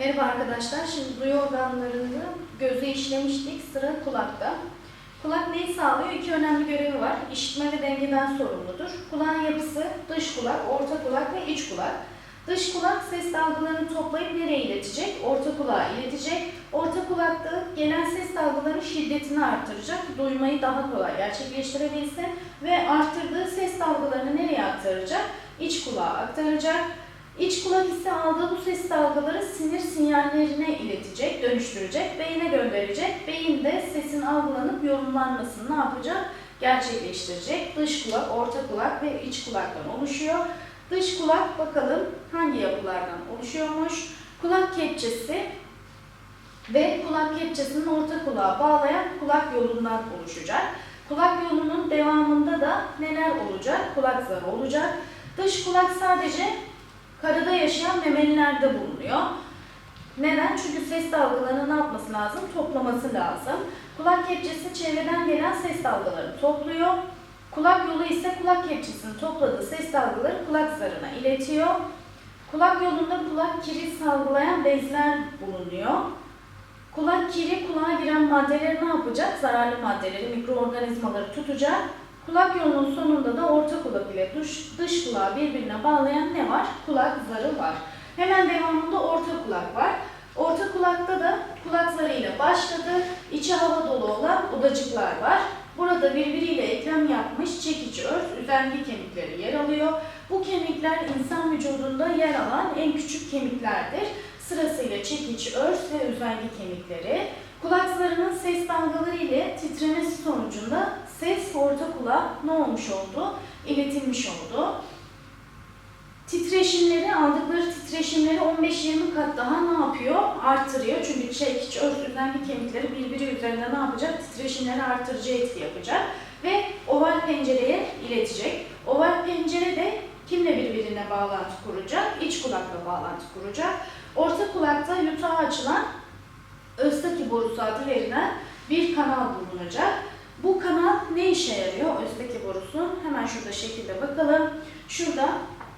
Merhaba arkadaşlar. Şimdi duyu organlarını gözü işlemiştik. Sıra kulakta. Kulak neyi sağlıyor? İki önemli görevi var. İşitme ve dengeden sorumludur. Kulağın yapısı dış kulak, orta kulak ve iç kulak. Dış kulak ses dalgalarını toplayıp nereye iletecek? Orta kulağa iletecek. Orta kulakta gelen ses dalgalarının şiddetini artıracak. Duymayı daha kolay gerçekleştirebilsin. Ve arttırdığı ses dalgalarını nereye aktaracak? İç kulağa aktaracak. İç kulak ise aldığı bu ses dalgaları sinir sinyallerine iletecek, dönüştürecek, beyine gönderecek. Beyin de sesin algılanıp yorumlanmasını ne yapacak? Gerçekleştirecek. Dış kulak, orta kulak ve iç kulaktan oluşuyor. Dış kulak bakalım hangi yapılardan oluşuyormuş? Kulak kepçesi ve kulak kepçesinin orta kulağa bağlayan kulak yolundan oluşacak. Kulak yolunun devamında da neler olacak? Kulak zarı olacak. Dış kulak sadece karada yaşayan memelilerde bulunuyor. Neden? Çünkü ses dalgalarını ne yapması lazım? Toplaması lazım. Kulak kepçesi çevreden gelen ses dalgalarını topluyor. Kulak yolu ise kulak kepçesinin topladığı ses dalgaları kulak zarına iletiyor. Kulak yolunda kulak kiri salgılayan bezler bulunuyor. Kulak kiri kulağa giren maddeleri ne yapacak? Zararlı maddeleri, mikroorganizmaları tutacak. Kulak yolunun sonunda da orta kulak ile dış, dış kulağı birbirine bağlayan ne var? Kulak zarı var. Hemen devamında orta kulak var. Orta kulakta da kulak zarı ile başladı. İçi hava dolu olan odacıklar var. Burada birbiriyle eklem yapmış çekiç örs, üzengi kemikleri yer alıyor. Bu kemikler insan vücudunda yer alan en küçük kemiklerdir. Sırasıyla çekiç örs ve üzengi kemikleri. Kulak zarının ses dalgaları ile titremesi sonucunda ses orta kulağa ne olmuş oldu? İletilmiş oldu. Titreşimleri, aldıkları titreşimleri 15-20 kat daha ne yapıyor? Arttırıyor. Çünkü çekiç, örs, üzengi kemikleri birbiri üzerinde ne yapacak? Titreşimleri artırıcı etki yapacak. Ve oval pencereye iletecek. Oval pencere de kimle birbirine bağlantı kuracak? İç kulakla bağlantı kuracak. Orta kulakta yutağa açılan Östaki borusu adı verilen bir kanal bulunacak. Bu kanal ne işe yarıyor? Östaki borusu. Hemen şurada şekilde bakalım. Şurada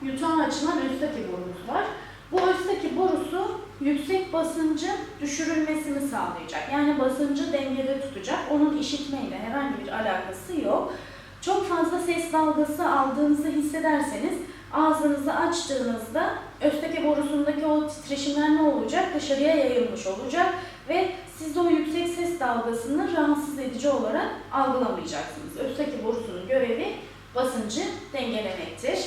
yutağa açılan östaki borumuz var. Bu östaki borusu yüksek basıncın düşürülmesini sağlayacak. Yani basıncı dengede tutacak. Onun işitmeyle herhangi bir alakası yok. Çok fazla ses dalgası aldığınızı hissederseniz ağzınızı açtığınızda östaki borusundaki o titreşimler ne olacak? Dışarıya yayılmış olacak ve siz de o yüksek ses dalgasını rahatsız edici olarak algılamayacaksınız. Östaki borusunun görevi basıncı dengelemektir.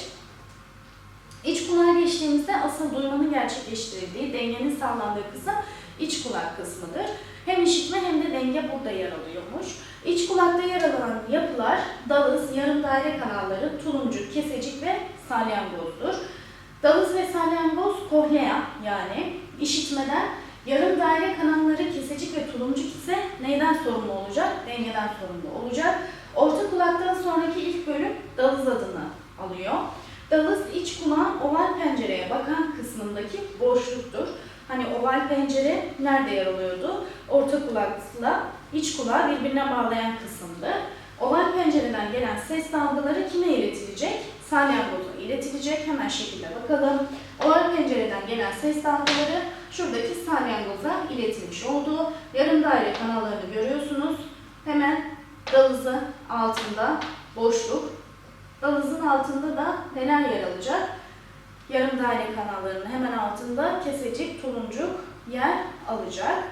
İç kulağa geçtiğimizde asıl duymanın gerçekleştirildiği, dengenin sağlandığı kısım iç kulak kısmıdır. Hem işitme hem de denge burada yer alıyormuş. İç kulakta yer alan yapılar dalız, yarım daire kanalları, tulumcuk, kesecik ve salyangozdur. Dalız ve salyangoz kohlea yani işitmeden, yarım daire kanalları, kesecik ve tulumcuk ise neyden sorumlu olacak? Dengeden sorumlu olacak. Orta kulaktan sonraki ilk bölüm dalız adını alıyor. Dalız iç kulağın oval pencereye bakan kısmındaki boşluktur. Hani oval pencere nerede yer alıyordu? Orta kulakla iç kulağı birbirine bağlayan kısımdı. Oval pencereden gelen ses dalgaları kime iletilecek? Salyangoza iletilecek. Hemen şekilde bakalım. Oval pencereden gelen ses dalgaları şuradaki salyangoza iletilmiş oldu. Yarım daire kanallarını görüyorsunuz. Hemen dalızı altında boşluk. Dalızın altında da neler yer alacak? Yarım daire kanallarının hemen altında kesecik, tuluncuk yer alacak.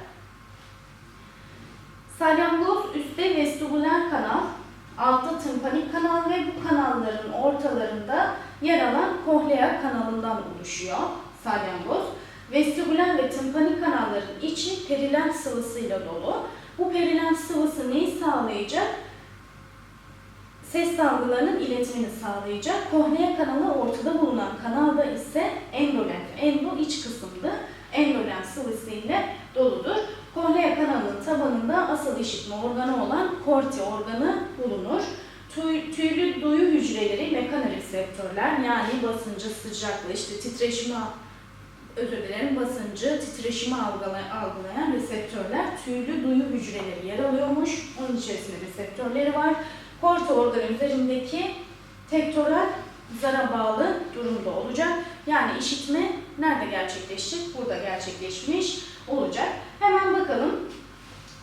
Salyangoz üstte vestibüler kanal, altta tımpanik kanal ve bu kanalların ortalarında yer alan kohlea kanalından oluşuyor salyangoz. Vestibüler ve tımpanik kanalların içi perilen sıvısıyla dolu. Bu perilen sıvısı neyi sağlayacak? Ses dalgalarının iletimini sağlayacak. Kohnea kanalı ortada bulunan kanalda ise endolenf. Endo iç kısımda endolenf sıvısı doludur. Kohnea kanalının tabanında asıl işitme organı olan korti organı bulunur. Tüy, tüylü duyu hücreleri mekanoreseptörler yani basıncı, sıcaklığı, işte titreşimi, özür dilerim basıncı, titreşimi algılayan, reseptörler tüylü duyu hücreleri yer alıyormuş. Onun içerisinde reseptörleri var. Korti organı üzerindeki tektoral zara bağlı durumda olacak. Yani işitme nerede gerçekleşecek? Burada gerçekleşmiş olacak. Hemen bakalım.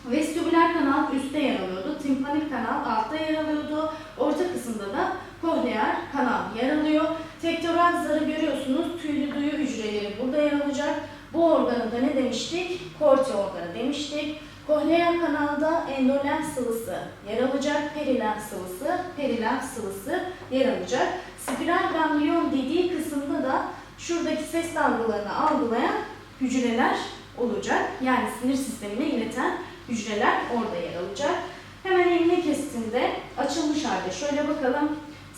Vestibüler kanal üstte yer alıyordu. Timpanik kanal altta yer alıyordu. Orta kısımda da kohlear kanal yer alıyor. Tektoral zarı görüyorsunuz. Tüylü duyu hücreleri burada yer alacak. Bu organı da ne demiştik? Korte organı demiştik. Kohlear kanalda endolenf sıvısı yer alacak. Perilenf sıvısı, perilenf sıvısı yer alacak. Spiral ganglion dediği kısımda da şuradaki ses dalgalarını algılayan hücreler olacak. Yani sinir sistemine ileten hücreler orada yer alacak. Hemen elini kestiğinde açılmış halde şöyle bakalım.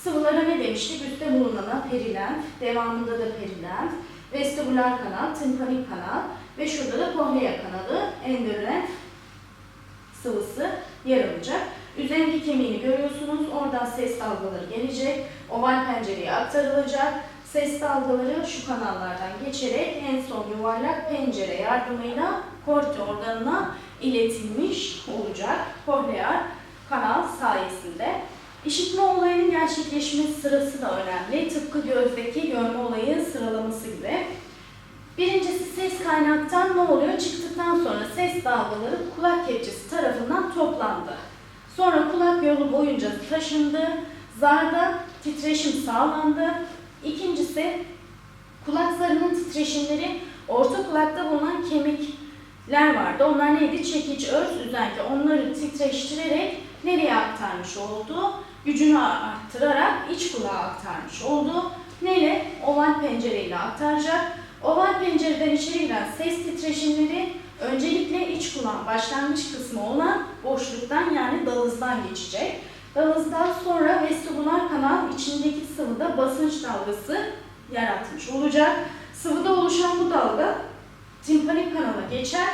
Sıvılara ne demiştik? Üstte bulunana perilenf, devamında da perilenf, vestibüler kanal, timpanik kanal ve şurada da kohlea kanalı, endolenf sıvısı yer alacak. Üzengi kemiğini görüyorsunuz. Oradan ses dalgaları gelecek. Oval pencereye aktarılacak. Ses dalgaları şu kanallardan geçerek en son yuvarlak pencere yardımıyla korte organına iletilmiş olacak. Kohlear kanal sayesinde. İşitme olayının gerçekleşme sırası da önemli. Tıpkı gözdeki görme olayı sıralaması gibi. Birincisi ses kaynaktan ne oluyor? Çıktıktan sonra ses dalgaları kulak kepçesi tarafından toplandı. Sonra kulak yolu boyunca taşındı. Zarda titreşim sağlandı. İkincisi kulak zarının titreşimleri orta kulakta bulunan kemikler vardı. Onlar neydi? Çekiç, örs, üzenki. Onları titreştirerek nereye aktarmış oldu? Gücünü arttırarak iç kulağa aktarmış oldu. Neyle? Oval pencereyle aktaracak. Oval pencereden içeri giren ses titreşimleri öncelikle iç kulağın başlangıç kısmı olan boşluktan yani dalızdan geçecek. Dalızdan sonra vestibüler kanal içindeki sıvıda basınç dalgası yaratmış olacak. Sıvıda oluşan bu dalga timpanik kanala geçer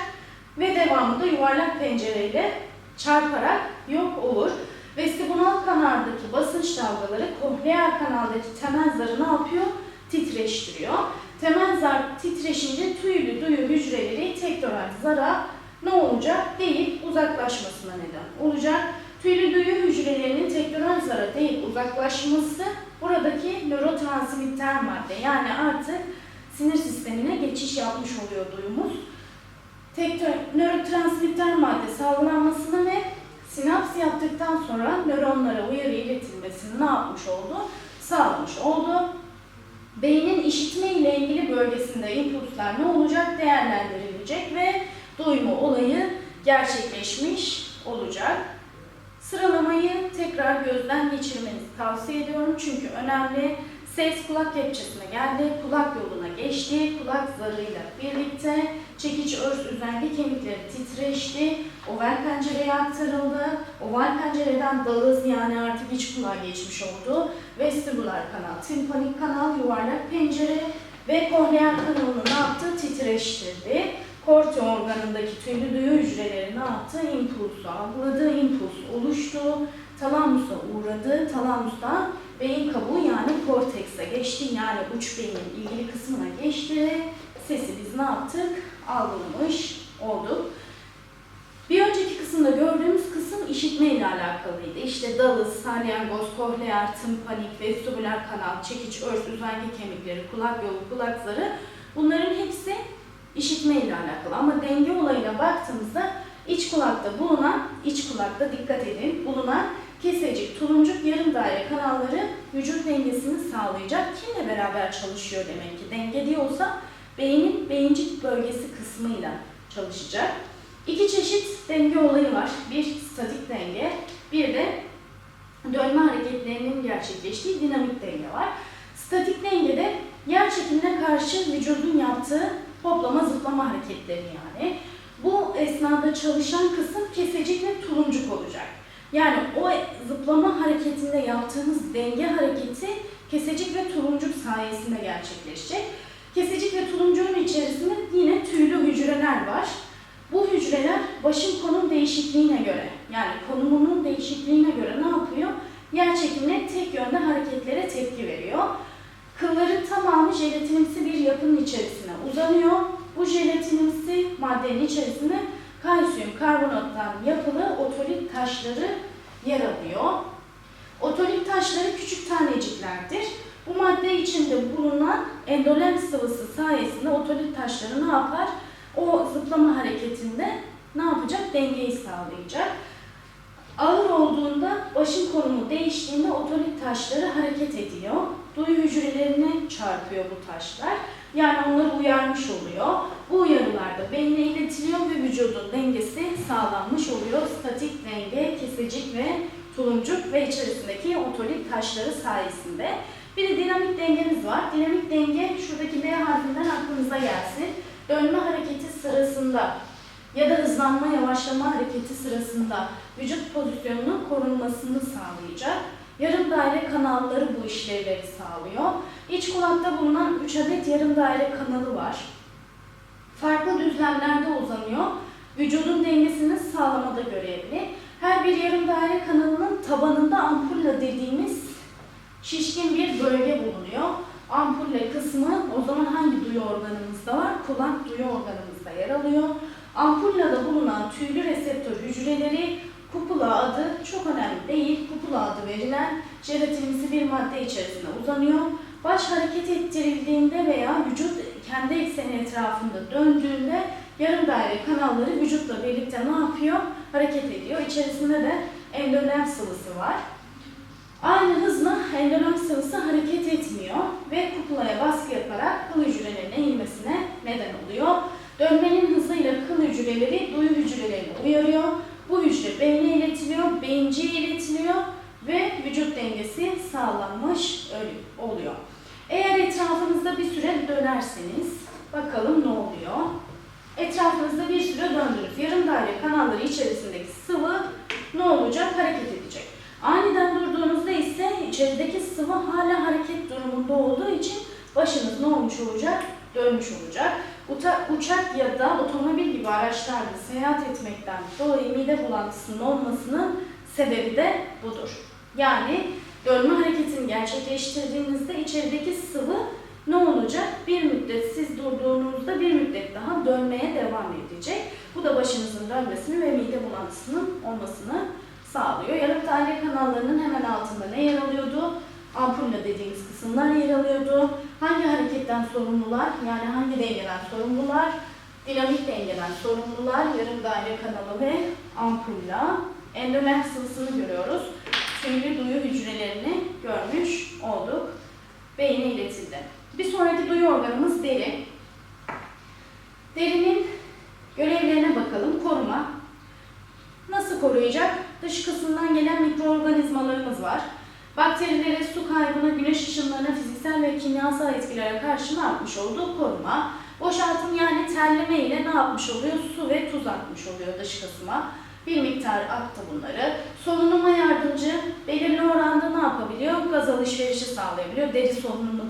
ve devamında yuvarlak pencereyle çarparak yok olur. Vestibünal kanaldaki basınç dalgaları kohlear kanaldaki temel zarı ne yapıyor? Titreştiriyor. Temel zar titreşince tüylü duyu hücreleri tektoral zara ne olacak? Deyip uzaklaşmasına neden olacak. Tüylü duyu hücrelerinin tektoral zara deyip uzaklaşması buradaki nörotransmitter madde yani artık sinir sistemine geçiş yapmış oluyor duyumuz. Nörotransmitter madde salgılanmasını ve sinaps yaptıktan sonra nöronlara uyarı iletilmesini ne yapmış oldu? Sağlamış oldu. Beynin işitme ile ilgili bölgesinde impulslar ne olacak? Değerlendirilecek ve duyma olayı gerçekleşmiş olacak. Sıralamayı tekrar gözden geçirmenizi tavsiye ediyorum çünkü önemli. Ses kulak kepçesine geldi, kulak yoluna geçti, kulak zarıyla birlikte çekiç örs üzengi kemikleri titreşti, oval pencereye aktarıldı, oval pencereden dalız yani artık iç kulağa geçmiş oldu, vestibüler kanal, timpanik kanal, yuvarlak pencere ve kohlear kanalını ne yaptı? Titreştirdi. Korte organındaki tüylü duyu hücreleri ne yaptı? İmpulsu algıladı, impuls oluştu, talamusa uğradı, talamustan beyin kabuğu yani kortekse geçti yani uç beynin ilgili kısmına geçti. Sesi biz ne yaptık? Algılamış olduk. Bir önceki kısımda gördüğümüz kısım işitme ile alakalıydı. İşte dalız, salyangoz, kohlear, tımpanik, vestibüler kanal, çekiç, örs, üzengi kemikleri, kulak yolu, kulak zarı bunların hepsi işitme ile alakalı. Ama denge olayına baktığımızda iç kulakta bulunan, iç kulakta dikkat edin, bulunan kesecik, tuluncuk, yarım daire kanalları vücut dengesini sağlayacak. Kimle beraber çalışıyor demek ki? Denge diyorsa beynin beyincik bölgesi kısmıyla çalışacak. İki çeşit denge olayı var. Bir statik denge, bir de dönme hareketlerinin gerçekleştiği dinamik denge var. Statik dengede yer çekimine karşı vücudun yaptığı hoplama zıplama hareketleri yani. Bu esnada çalışan kısım kesecik ve tuluncuk olacak. Yani yaptığımız denge hareketi kesecik ve tuluncuk sayesinde gerçekleşecek. Kesecik ve tuluncuğun içerisinde yine tüylü hücreler var. Bu hücreler başın konum değişikliğine göre yani konumunun değişikliğine göre ne yapıyor? Yer çekimine tek yönde hareketlere tepki veriyor. Kılların tamamı jelatinimsi bir yapının içerisine uzanıyor. Bu jelatinimsi maddenin içerisinde kalsiyum karbonattan yapılı otolit taşları yer alıyor. Otolit taşları küçük taneciklerdir. Bu madde içinde bulunan endolem sıvısı sayesinde otolit taşları ne yapar? O zıplama hareketinde ne yapacak? Dengeyi sağlayacak. Ağır olduğunda başın konumu değiştiğinde otolit taşları hareket ediyor. Duyu hücrelerine çarpıyor bu taşlar. Yani onları uyarmış oluyor. Bu uyarılar da beyne iletiliyor ve vücudun dengesi sağlanmış oluyor. Statik denge, kesecik ve tulumcuk ve içerisindeki otolit taşları sayesinde. Bir de dinamik dengemiz var. Dinamik denge şuradaki D harfinden aklınıza gelsin. Dönme hareketi sırasında ya da hızlanma yavaşlama hareketi sırasında vücut pozisyonunun korunmasını sağlayacak. Yarım daire kanalları bu işlevleri sağlıyor. İç kulakta bulunan 3 adet yarım daire kanalı var. Farklı düzlemlerde uzanıyor. Vücudun dengesini sağlamada görevli. Her bir yarım daire kanalının tabanında ampulla dediğimiz şişkin bir bölge bulunuyor. Ampulle kısmı o zaman hangi duyu organımızda var? Kulak duyu organımızda yer alıyor. Ampullada bulunan tüylü reseptör hücreleri kupula adı çok önemli değil. Kupula adı verilen jelatinimsi bir madde içerisinde uzanıyor. Baş hareket ettirildiğinde veya vücut kendi ekseni etrafında döndüğünde yarım daire kanalları vücutla birlikte ne yapıyor? Hareket ediyor. İçerisinde de endolem sıvısı var. Aynı hızla endolem sıvısı hareket etmiyor ve kupulaya baskı yaparak kıl hücrelerine inmesine neden oluyor. Dönmenin hızıyla kıl hücreleri duyu hücrelerini uyarıyor. Bu hücre beyne iletiliyor, beyinciye iletiliyor ve vücut dengesi sağlanmış oluyor. Eğer etrafınızda bir süre dönerseniz bakalım ne oluyor? Etrafınızda bir süre döndünüz. Yarım daire kanalları içerisindeki sıvı ne olacak? Hareket edecek. Aniden durduğunuzda ise içerideki sıvı hala hareket durumunda olduğu için başınız ne olmuş olacak? Dönmüş olacak. Uta, uçak ya da otomobil gibi araçlarda seyahat etmekten dolayı mide bulantısının olmasının sebebi de budur. Yani dönme hareketini gerçekleştirdiğinizde içerideki sıvı ne olacak? Bir müddet siz durduğunuzda bir müddet daha dönmeye devam edecek. Bu da başınızın dönmesini ve mide bulantısının olmasını sağlıyor. Yarım daire kanallarının hemen altında ne yer alıyordu? Ampulle dediğimiz kısımlar yer alıyordu. Hangi hareketten sorumlular? Yani hangi dengeden sorumlular? Dinamik dengeden sorumlular. Yarım daire kanalı ve ampulla. Endolem sıvısını görüyoruz. Tüylü duyu hücrelerini görmüş olduk. Beyine iletildi. Bir sonraki duyu organımız deri. Derinin görevlerine bakalım. Koruma. Nasıl koruyacak? Dış kısımdan gelen mikroorganizmalarımız var. Bakterilere, su kaybına, güneş ışınlarına, fiziksel ve kimyasal etkilere karşı ne yapmış olduğu koruma. Boşaltım yani terleme ile ne yapmış oluyor? Su ve tuz atmış oluyor dış kısma. Bir miktar attı bunları. Solunuma yardımcı belirli oranda ne yapabiliyor? Gaz alışverişi sağlayabiliyor. Deri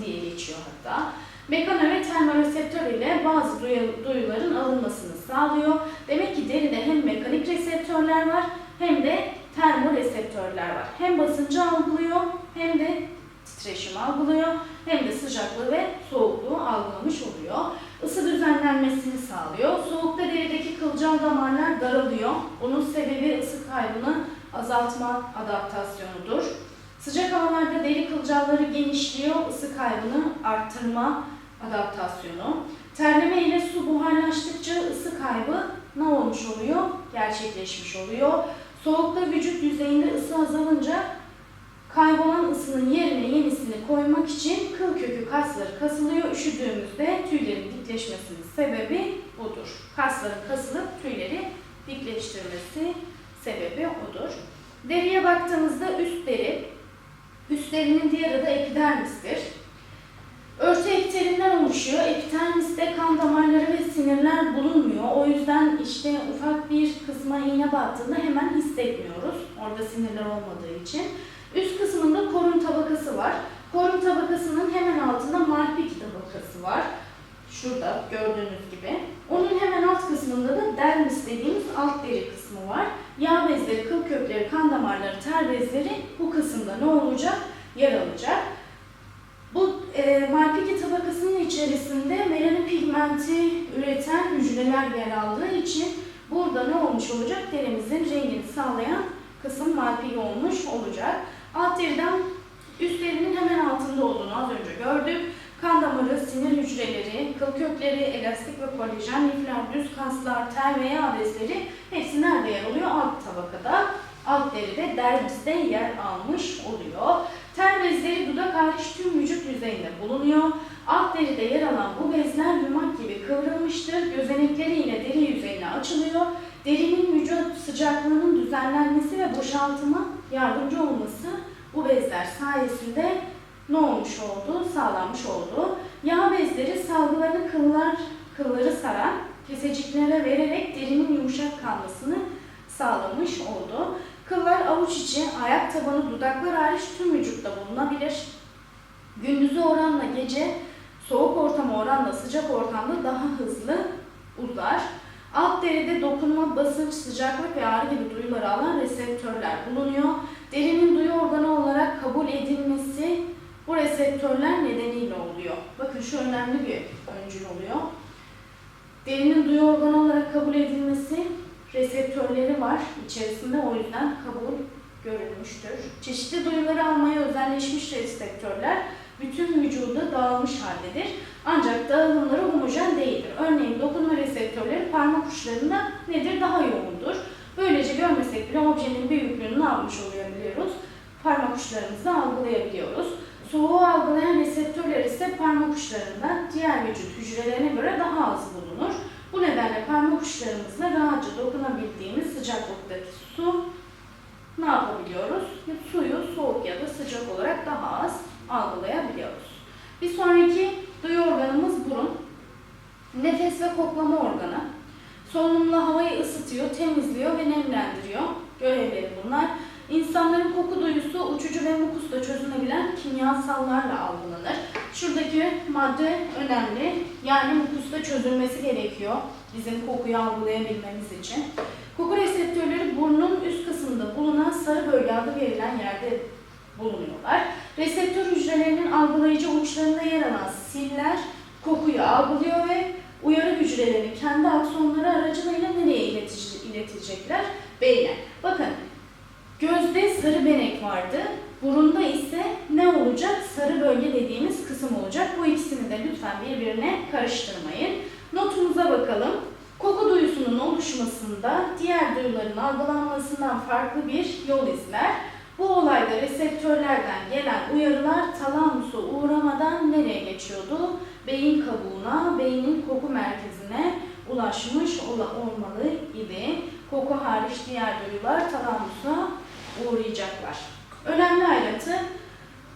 diye geçiyor hatta. Mekano ve termoreseptör ile bazı duyu, duyuların alınmasını sağlıyor. Demek ki deride hem mekanik reseptörler var hem de termoreseptörler var. Hem basıncı algılıyor hem de titreşimi algılıyor hem de sıcaklığı ve soğukluğu algılamış oluyor. Isı düzenlenmesini sağlıyor. Soğukta derideki kılcal damarlar daralıyor. Bunun sebebi ısı kaybını azaltma adaptasyonudur. Sıcak havalarda deri kılcalları genişliyor, ısı kaybını arttırma adaptasyonu. Terleme ile su buharlaştıkça ısı kaybı ne olmuş oluyor? Gerçekleşmiş oluyor. Soğukta vücut yüzeyinde ısı azalınca kaybolan ısının yerine yenisini koymak için kıl kökü kasları kasılıyor. Üşüdüğümüzde tüylerin dikleşmesinin sebebi budur. Kasların kasılıp tüyleri dikleştirmesi sebebi odur. Deriye baktığımızda üst deri, üst derinin diğer adı epidermistir. Örtü epiterinden oluşuyor. Epidermiste kan damarları ve sinirler bulunmuyor. O yüzden işte ufak bir kısma iğne battığında hemen hissetmiyoruz. Orada sinirler olmadığı için. Üst kısmında korun tabakası var. Korun tabakasının hemen altında malpik tabakası var. Şurada gördüğünüz gibi. Onun hemen alt kısmında da dermis dediğimiz alt deri kısmı var. Yağ bezleri, kıl kökleri, kan damarları, ter bezleri bu kısımda ne olacak? Yer alacak. Bu e, malpighi tabakasının içerisinde melanin pigmenti üreten hücreler yer aldığı için burada ne olmuş olacak? Derimizin rengini sağlayan kısım malpighi olmuş olacak. Alt deriden üst derinin hemen altında olduğunu az önce gördük. Hücreleri, kıl kökleri, elastik ve kolajen lifler, düz kaslar, ter ve yağ bezleri hepsi nerede yer alıyor? Alt tabakada, alt deride, dermiste yer almış oluyor. Ter bezleri dudak hariç tüm vücut yüzeyinde bulunuyor. Alt deride yer alan bu bezler yumak gibi kıvrılmıştır. Gözenekleri ile deri yüzeyine açılıyor. Derinin vücut sıcaklığının düzenlenmesi ve boşaltıma yardımcı olması bu bezler sayesinde ne olmuş oldu? Sağlanmış oldu. Yağ bezleri salgılarını kıllar, kılları saran keseciklere vererek derinin yumuşak kalmasını sağlamış oldu. Kıllar avuç içi, ayak tabanı, dudaklar hariç tüm vücutta bulunabilir. Gündüzü oranla gece, soğuk ortama oranla sıcak ortamda daha hızlı uzar. Alt deride dokunma, basınç, sıcaklık ve ağrı gibi duyuları alan reseptörler bulunuyor. Derinin duyu organı olarak kabul edilmesi bu reseptörler nedeniyle oluyor. Bakın şu önemli bir öncül oluyor. Derinin duyu organı olarak kabul edilmesi reseptörleri var içerisinde o yüzden kabul görülmüştür. Çeşitli duyuları almaya özelleşmiş reseptörler bütün vücuda dağılmış haldedir. Ancak dağılımları homojen değildir. Örneğin dokunma reseptörleri parmak uçlarında nedir? Daha yoğundur. Böylece görmesek bile objenin büyüklüğünü ne yapmış oluyor biliyoruz. Parmak uçlarımızda algılayabiliyoruz. Soğuğu algılayan reseptörler ise parmak uçlarında diğer vücut hücrelerine göre daha az bulunur. Bu nedenle parmak uçlarımızla rahatça dokunabildiğimiz sıcaklıktaki su ne yapabiliyoruz? Suyu soğuk ya da sıcak olarak daha az algılayabiliyoruz. Bir sonraki duyu organımız burun. Nefes ve koklama organı. Solunumla havayı ısıtıyor, temizliyor ve nemlendiriyor. Görevleri bunlar. İnsanların koku duyusu uçucu ve mukusla çözünebilen kimyasallarla algılanır. Şuradaki madde önemli. Yani mukusla çözülmesi gerekiyor bizim kokuyu algılayabilmemiz için. Koku reseptörleri burnun üst kısmında bulunan sarı bölge adı verilen yerde bulunuyorlar. Reseptör hücrelerinin algılayıcı uçlarında yer alan siller kokuyu algılıyor ve uyarı hücrelerini kendi aksonları aracılığıyla nereye iletecekler? Beyne. Bakın gözde sarı benek vardı. Burunda ise ne olacak? Sarı bölge dediğimiz kısım olacak. Bu ikisini de lütfen birbirine karıştırmayın. Notumuza bakalım. Koku duyusunun oluşmasında diğer duyuların algılanmasından farklı bir yol izler. Bu olayda reseptörlerden gelen uyarılar talamusa uğramadan nereye geçiyordu? Beyin kabuğuna, beynin koku merkezine ulaşmış olmalı idi. Koku hariç diğer duyular talamusa uğrayacaklar. Önemli ayrıntı,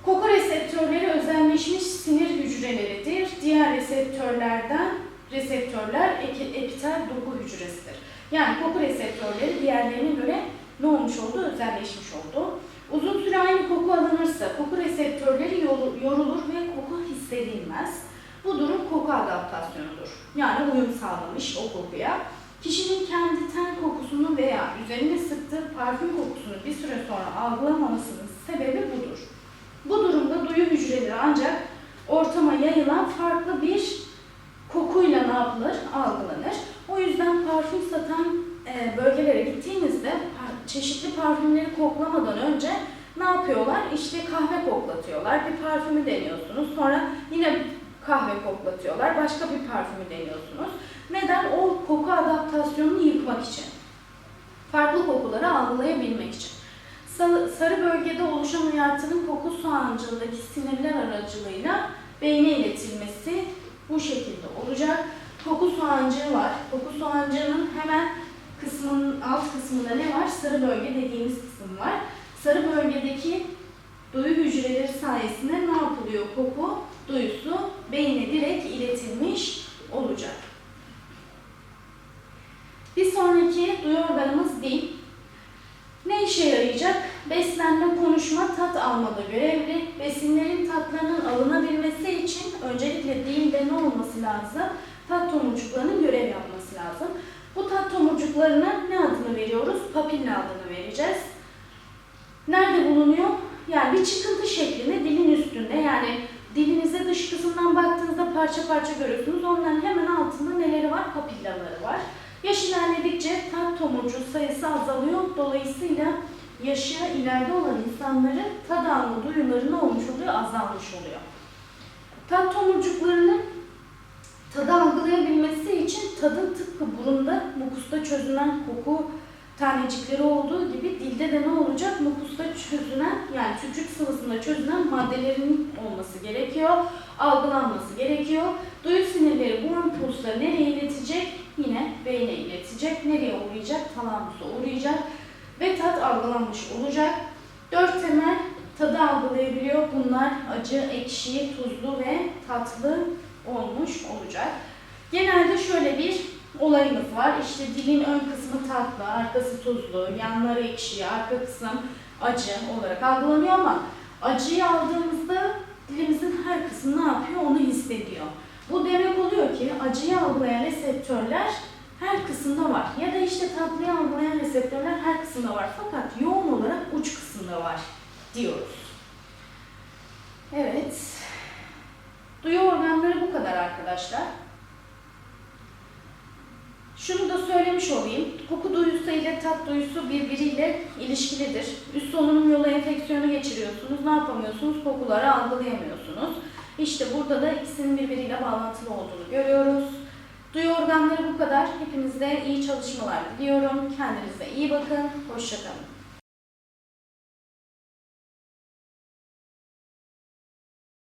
koku reseptörleri özelleşmiş sinir hücreleridir. Diğer reseptörlerden reseptörler epitel doku hücresidir. Yani koku reseptörleri diğerlerine göre ne olmuş oldu? Özelleşmiş oldu. Uzun süre aynı koku alınırsa koku reseptörleri yorulur ve koku hissedilmez. Bu durum koku adaptasyonudur. Yani uyum sağlamış o kokuya. Kişinin kendi ten kokusunu veya üzerine sıktığı parfüm kokusunu bir süre sonra algılamamasının sebebi budur. Bu durumda duyu hücreleri ancak ortama yayılan farklı bir kokuyla ne yapılır? Algılanır. O yüzden parfüm satan e, bölgelere gittiğinizde çeşitli parfümleri koklamadan önce ne yapıyorlar? İşte kahve koklatıyorlar. Bir parfümü deniyorsunuz. Sonra yine kahve koklatıyorlar. Başka bir parfümü deniyorsunuz. Neden? O koku adaptasyonunu yıkmak için. Farklı kokuları algılayabilmek için. Sarı, bölgede oluşan uyartının koku soğancığındaki sinirler aracılığıyla beyne iletilmesi bu şekilde olacak. Koku soğancığı var. Koku soğancığının hemen kısmının alt kısmında ne var? Sarı bölge dediğimiz kısım var. Sarı bölgedeki duyu hücreleri sayesinde ne yapılıyor? Koku duyusu beyne direkt iletilmiş olacak. Bir sonraki duyu organımız dil. Ne işe yarayacak? Beslenme, konuşma, tat almada görevli. Besinlerin tatlarının alınabilmesi için öncelikle dilde ne olması lazım? Tat tomurcuklarının görev yapması lazım. Bu tat tomurcuklarına ne adını veriyoruz? Papilla adını vereceğiz. Nerede bulunuyor? Yani bir çıkıntı şeklinde dilin üstünde. Yani dilinize dış kısımdan baktığınızda parça parça görüyorsunuz. Onların hemen altında neleri var? Papillaları var. Yaş ilerledikçe tat tomurcuğu sayısı azalıyor. Dolayısıyla yaşı ileride olan insanların tad alma duyuları ne olmuş oluyor? Azalmış oluyor. Tat tomurcuklarının tadı algılayabilmesi için tadın tıpkı burunda mukusta çözünen koku tanecikleri olduğu gibi dilde de ne olacak? Mukusta çözünen yani tükürük sıvısında çözünen maddelerin olması gerekiyor. Algılanması gerekiyor. Duyu sinirleri bu impulsları nereye iletecek? Yine beyne iletecek. Nereye uğrayacak? Talamusa uğrayacak. Ve tat algılanmış olacak. Dört temel tadı algılayabiliyor. Bunlar acı, ekşi, tuzlu ve tatlı olmuş olacak. Genelde şöyle bir olayımız var. İşte dilin ön kısmı tatlı, arkası tuzlu, yanları ekşi, arka kısım acı olarak algılanıyor ama acıyı aldığımızda dilimizin her kısmı ne yapıyor? Onu hissediyor. Bu demek oluyor ki acıyı algılayan reseptörler her kısımda var. Ya da işte tatlıyı algılayan reseptörler her kısımda var. Fakat yoğun olarak uç kısımda var diyoruz. Evet. Duyu organları bu kadar arkadaşlar. Şunu da söylemiş olayım. Koku duyusu ile tat duyusu birbiriyle ilişkilidir. Üst solunum yolu enfeksiyonu geçiriyorsunuz. Ne yapamıyorsunuz? Kokuları algılayamıyorsunuz. İşte burada da ikisinin birbiriyle bağlantılı olduğunu görüyoruz. Duyu organları bu kadar. Hepinize iyi çalışmalar diliyorum. Kendinize iyi bakın. Hoşçakalın.